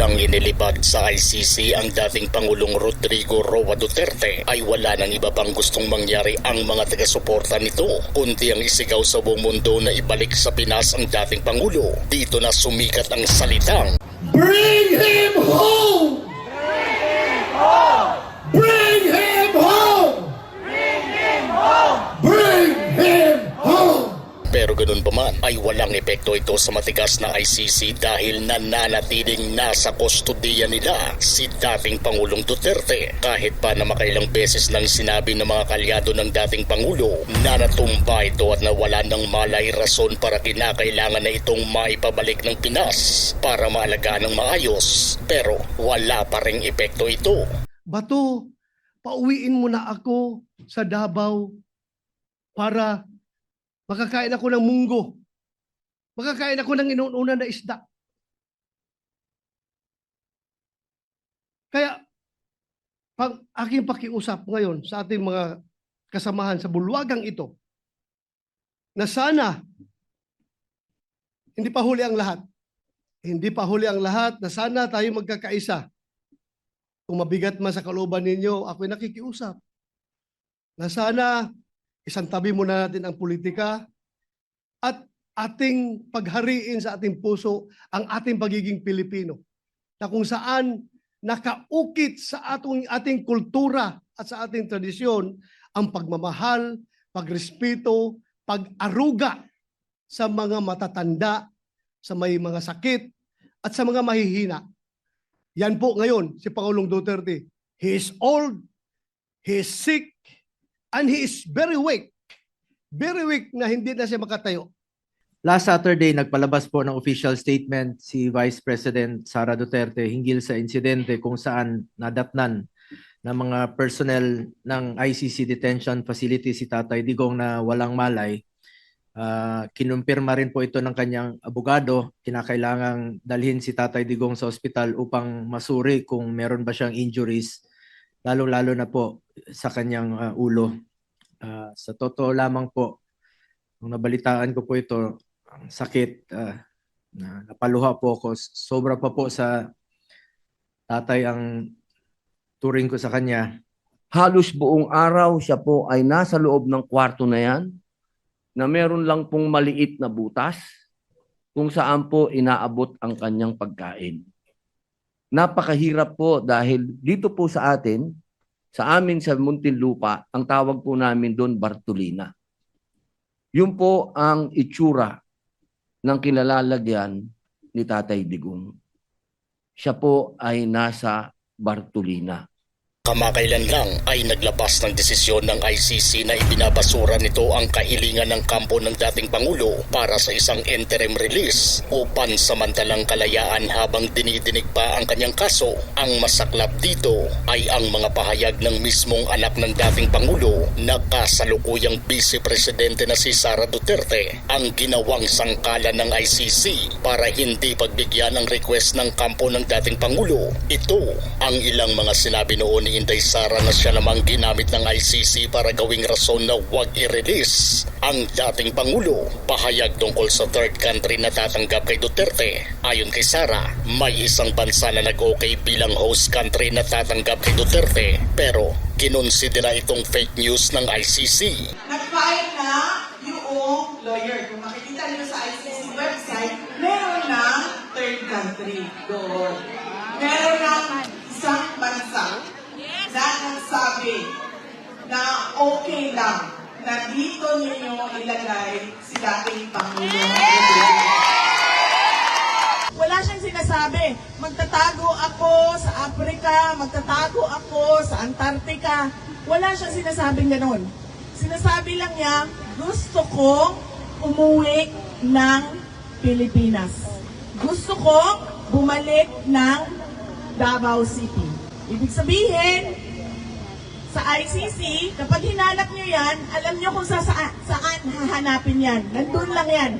Simulang inilipad sa ICC ang dating Pangulong Rodrigo Roa Duterte ay wala nang iba pang gustong mangyari ang mga taga-suporta nito kundi ang isigaw sa buong mundo na ibalik sa Pinas ang dating Pangulo. Dito na sumikat ang salitang Bring him home! Bring him home! Bring him home! Bring him home! Pero ganun pa man ay walang epekto ito sa matigas na ICC dahil nananatiling nasa kustodiya nila si dating Pangulong Duterte. Kahit pa na makailang beses nang sinabi ng mga kalyado ng dating Pangulo na natumba ito at nawala ng malay rason para kinakailangan na itong maipabalik ng Pinas para maalagaan ng maayos. Pero wala pa ring epekto ito. Bato, pauwiin mo na ako sa Davao para makakain ako ng munggo. Makakain ako ng inuuna na isda. Kaya, pag aking pakiusap ngayon sa ating mga kasamahan sa bulwagang ito, na sana hindi pa huli ang lahat. Hindi pa huli ang lahat na sana tayo magkakaisa. Kung mabigat man sa kalooban ninyo, ako'y nakikiusap. Na sana isang tabi muna natin ang politika at ating paghariin sa ating puso ang ating pagiging Pilipino. Na kung saan nakaukit sa ating, ating kultura at sa ating tradisyon ang pagmamahal, pagrespeto, pag-aruga sa mga matatanda, sa may mga sakit, at sa mga mahihina. Yan po ngayon si Pangulong Duterte. He is old, he is sick, and he is very weak. Very weak na hindi na siya makatayo. Last Saturday, nagpalabas po ng official statement si Vice President Sara Duterte hinggil sa insidente kung saan nadatnan ng mga personnel ng ICC detention facility si Tatay Digong na walang malay. Uh, kinumpirma rin po ito ng kanyang abogado. Kinakailangang dalhin si Tatay Digong sa ospital upang masuri kung meron ba siyang injuries, lalo-lalo na po sa kanyang uh, ulo. Uh, sa totoo lamang po, nung nabalitaan ko po ito, ang sakit, uh, na napaluha po ako. Sobra pa po sa tatay ang turing ko sa kanya. halos buong araw siya po ay nasa loob ng kwarto na yan na meron lang pong maliit na butas kung saan po inaabot ang kanyang pagkain. Napakahirap po dahil dito po sa atin, sa amin sa Muntinlupa, ang tawag po namin doon Bartolina. Yun po ang itsura ng kinalalagyan ni Tatay Digong. Siya po ay nasa Bartolina. Kamakailan lang ay naglabas ng desisyon ng ICC na ibinabasura nito ang kahilingan ng kampo ng dating Pangulo para sa isang interim release o pansamantalang kalayaan habang dinidinig pa ang kanyang kaso. Ang masaklap dito ay ang mga pahayag ng mismong anak ng dating Pangulo na kasalukuyang Vice Presidente na si Sara Duterte ang ginawang sangkalan ng ICC para hindi pagbigyan ang request ng kampo ng dating Pangulo. Ito ang ilang mga sinabi noon ni Inday Sara na siya namang ginamit ng ICC para gawing rason na huwag i-release ang dating Pangulo. Pahayag tungkol sa third country na tatanggap kay Duterte. Ayon kay Sara, may isang bansa na nag-okay bilang host country na tatanggap kay Duterte pero kinonsidera itong fake news ng ICC. nag-file na yung lawyer. Kung makikita niyo sa ICC website, meron na third country doon. Meron na isang bansa na nagsabi na okay lang na dito ninyo ilagay si dating Pangulong. Wala siyang sinasabi, magtatago ako sa Africa, magtatago ako sa Antarctica. Wala siyang sinasabing ganun. Sinasabi lang niya, gusto kong umuwi ng Pilipinas. Gusto kong bumalik ng Davao City. Ibig sabihin, sa ICC, kapag hinanap niyo yan, alam niyo kung sa saan, saan hahanapin yan. Nandun lang yan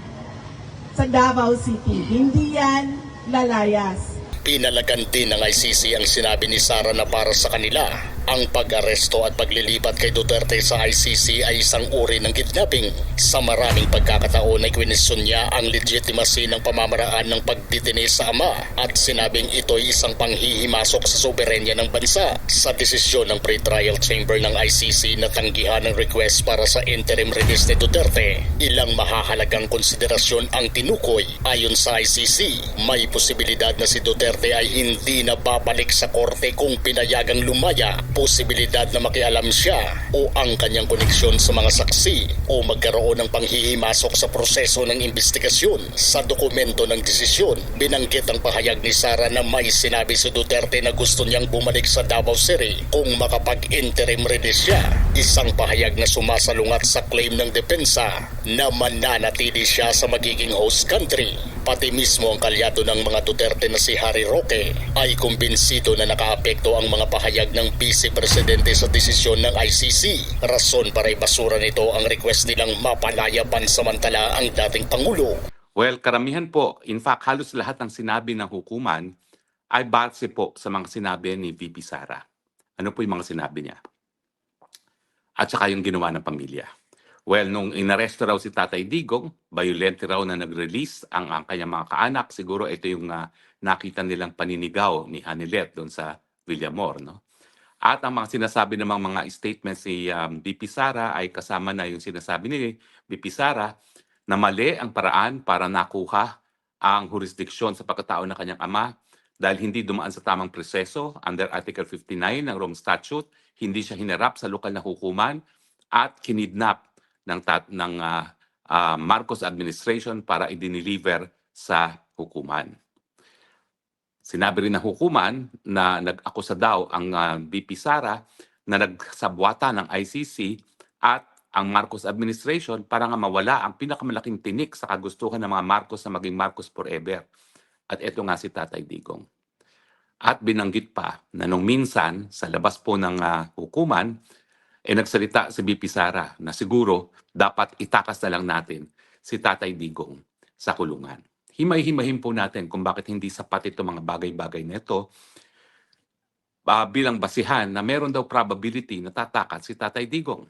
sa Davao City. Hindi yan lalayas. Pinalagan din ng ICC ang sinabi ni Sara na para sa kanila, ang pag-aresto at paglilipat kay Duterte sa ICC ay isang uri ng kidnapping. Sa maraming pagkakataon ay kwenisyon niya ang legitimacy ng pamamaraan ng pagditini sa ama at sinabing ito'y isang panghihimasok sa soberenya ng bansa. Sa desisyon ng pre-trial chamber ng ICC na tanggihan ang request para sa interim release ni Duterte, ilang mahahalagang konsiderasyon ang tinukoy. Ayon sa ICC, may posibilidad na si Duterte ay hindi na babalik sa korte kung pinayagang lumaya, posibilidad na makialam siya o ang kanyang koneksyon sa mga saksi o magkaroon ng panghihimasok sa proseso ng investigasyon. Sa dokumento ng desisyon, binanggit ang pahayag ni Sara na may sinabi si Duterte na gusto niyang bumalik sa Davao City kung makapag-interim release siya. Isang pahayag na sumasalungat sa claim ng depensa na mananatili siya sa magiging host country. Pati mismo ang kalyado ng mga Duterte na si Harry Roque ay kumbinsido na nakaapekto ang mga pahayag ng Vice Presidente sa desisyon ng ICC. Rason para ibasura nito ang request nilang mapalaya pansamantala ang dating Pangulo. Well, karamihan po, in fact, halos lahat ng sinabi ng hukuman ay base po sa mga sinabi ni VP Sara. Ano po yung mga sinabi niya? At saka yung ginawa ng pamilya. Well, nung inaresto raw si Tatay Digong, violent raw na nag-release ang, ang kanyang mga kaanak. Siguro ito yung ah, nakita nilang paninigaw ni Hanilet doon sa Villamor. No? At ang mga sinasabi namang mga statements ni um, BP Sara ay kasama na yung sinasabi ni BP Sara na mali ang paraan para nakuha ang jurisdiksyon sa pagkatao ng kanyang ama dahil hindi dumaan sa tamang proseso under Article 59 ng Rome Statute, hindi siya hinarap sa lokal na hukuman at kinidnap ng, ng ah, ah, Marcos administration para i-deliver sa hukuman. Sinabi rin ng hukuman na nag-akusa daw ang ah, BP Sara na nagsabwata ng ICC at ang Marcos administration para nga mawala ang pinakamalaking tinik sa kagustuhan ng mga Marcos na maging Marcos forever. At ito nga si Tatay Digong. At binanggit pa na nung minsan sa labas po ng ah, hukuman, eh nagsalita si BP Sara na siguro dapat itakas na lang natin si Tatay Digong sa kulungan. Himay-himahin po natin kung bakit hindi sapat itong mga bagay-bagay na ito ah, bilang basihan na meron daw probability na tatakas si Tatay Digong.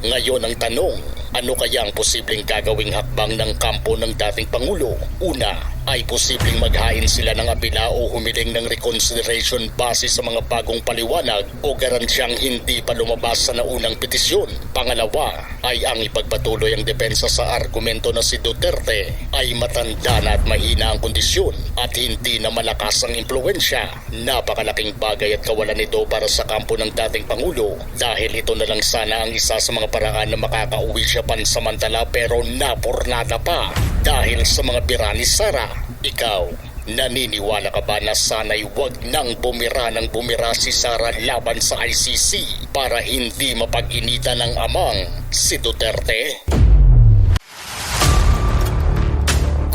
Ngayon ang tanong, ano kaya ang posibleng gagawing hakbang ng kampo ng dating Pangulo? Una, ay posibleng maghain sila ng abila o humiling ng reconsideration base sa mga bagong paliwanag o garansyang hindi pa lumabas sa naunang petisyon. Pangalawa, ay ang ipagpatuloy ang depensa sa argumento na si Duterte ay matanda na at mahina ang kondisyon at hindi na malakas ang impluensya. Napakalaking bagay at kawalan nito para sa kampo ng dating Pangulo dahil ito na lang sana ang isa sa mga paraan na makakauwi siya pansamantala pero napurnada pa dahil sa mga bira ni Sara. Ikaw, naniniwala ka ba na sana'y wag nang bumira ng bumira si Sara laban sa ICC para hindi mapag-inita ng amang si Duterte?